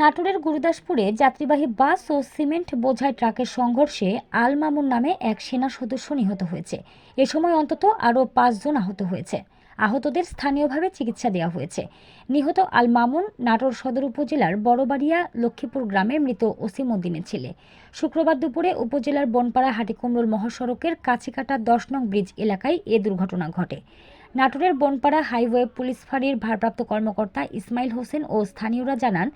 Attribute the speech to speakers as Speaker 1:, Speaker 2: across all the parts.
Speaker 1: নাটোরের গুরুদাসপুরে যাত্রীবাহী বাস ও সিমেন্ট বোঝাই ট্রাকের সংঘর্ষে আল মামুন নামে এক সেনা সদস্য নিহত হয়েছে। এ সময় অন্তত আরও পাঁচজন আহত হয়েছে। আহতদের স্থানীয়ভাবে চিকিৎসা দেওয়া হয়েছে। নিহত আল মামুন নাটোর সদর উপজেলার বড়বাড়িয়া লক্ষ্মীপুর গ্রামের মৃত ওসিম উদ্দিনের ছেলে। শুক্রবার দুপুরে উপজেলার বনপাড়া হাটিকুমরুল মহাসড়কের কাছিকাটা দশ নং ব্রিজ এলাকায় এ দুর্ঘটনা ঘটে। নাটোরের বনপাড়া হাইওয়ে পুলিশ ফাঁড়ির ভারপ্রাপ্ত কর্মকর্তা ইসমাইল হোসেন ও স্থানীয়রা জানান,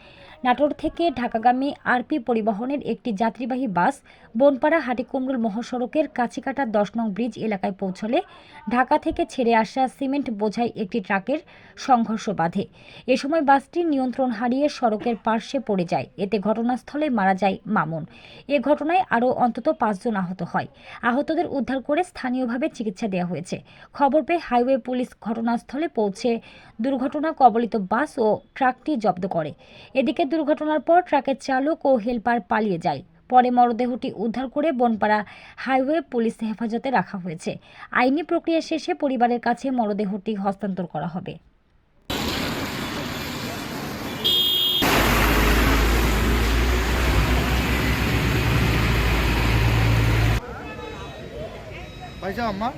Speaker 1: নাটোর থেকে ঢাকাগামী আরপি পরিবহনের একটি যাত্রীবাহী বাস বনপাড়া হাটিকুমরুল মহাসড়কের কাছিকাটা দশ নং ব্রিজ এলাকায় পৌঁছলে ঢাকা থেকে ছেড়ে আসা সিমেন্ট বোঝাই একটি ট্রাকের সংঘর্ষ বাধে। এ সময় বাসটি নিয়ন্ত্রণ হারিয়ে সড়কের পার্শ্বে পড়ে যায়। এতে ঘটনাস্থলে মারা যায় মামুন। এ ঘটনায় আরও অন্তত পাঁচজন আহত হয়। আহতদের উদ্ধার করে স্থানীয়ভাবে চিকিৎসা দেওয়া হয়েছে। খবর পেয়ে হাইওয়ে পুলিশ ঘটনাস্থলে পৌঁছে দুর্ঘটনা কবলিত বাস ও ট্রাকটি জব্দ করে। এদিকে দুর্ঘটনার পর ট্রাকের চালক ও হেলপার পালিয়ে যায়। পরে মরদেহটি উদ্ধার করে বনপাড়া হাইওয়ে পুলিশ হেফাজতে রাখা হয়েছে। আইনি প্রক্রিয়া শেষে পরিবারের কাছে মরদেহটি হস্তান্তর করা হবে।
Speaker 2: পাইছো আম্মা